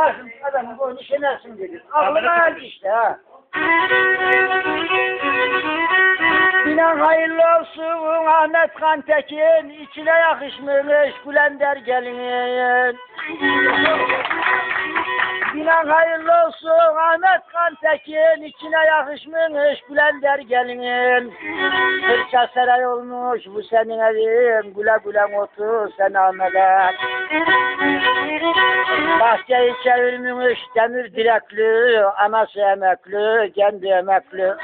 Karşım adamın boynu şenersin dedi. Aklı geldi işte ha. Binan hayırlı olsun Ahmet Kantekin içine yakışmış Gülender gelinin. Binan hayırlı olsun Ahmet Kantekin içine yakışmış Gülender gelinin. Fırça saray olmuş bu senin evin güle güle otur sen Ahmet'e. Bahçeyi çevirmiş demir direkli, anası emekli, kendi emekli.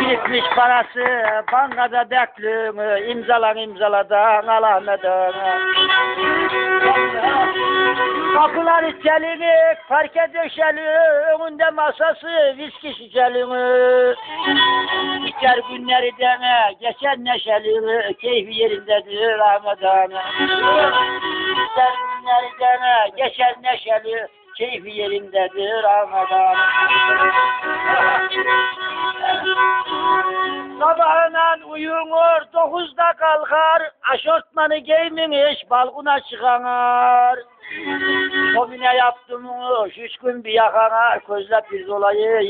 Birikmiş parası bankada bekli, imzalan imzaladan al Ahmet'e. Kapıları çelik, parke döşeli, önünde masası, viski şişeli. İçer günleri deme, geçer neşeli, keyfi yerindedir Ahmet Ağa'nın. Deme, geçer neşeli, keyfi yerindedir Ahmet Ağa'nın. Sabahına uyunur, dokuzda kalkar, aşortmanı giymemiş, balkona çıkar. Komine yaptımmış, üç gün bir yakana, közle pirzolayı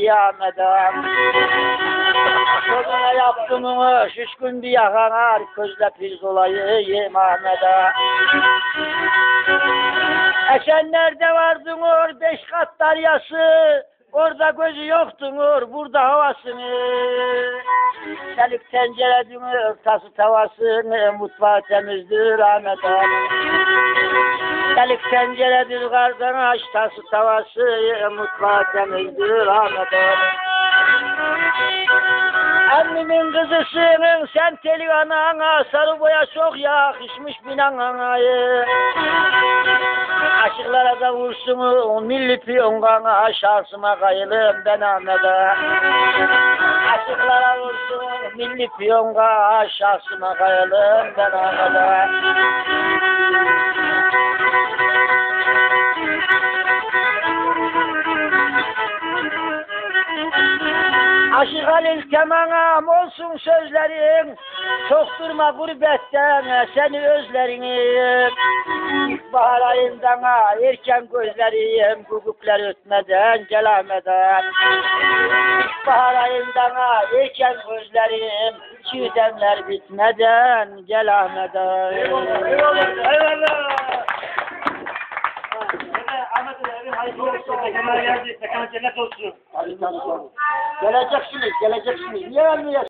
yemeden. Komine yaptımmış, üç gün bir yakana, közle pirzolayı yemeden. Eşenlerde vardınır, beş kat daryası, orada gözü yoktunur, burada havasını. Çelik tencere dünür, tası tavasını, mutfağı temizdir Ahmet abi. Çelik tenceredir kardeş, tası tavası, mutfağı temizdir Ahmet abi. Annemin kızısının sen teli anana, sarı boya çok yakışmış binan anayı. Aşıklara da vursun o milli piyongana, şansıma kayılım ben Ahmet'e. Aşıklara vursun milli piyonga, şansıma kayılım ben Ahmet'e. Aşık kemanam olsun sözlerin Çok durma gurbetten seni özlerini İlkbahar ayından erken gözlerim Guguklar ötmeden gelemeden İlkbahar ayından erken gözlerim Çiğdemler bitmeden gelemeden Eyvallah. Ahmet abi hayırlı olsun. Mekanlar geldi. Mekanı cennet olsun. Geleceksiniz, geleceksiniz. Niye gelmiyorsunuz?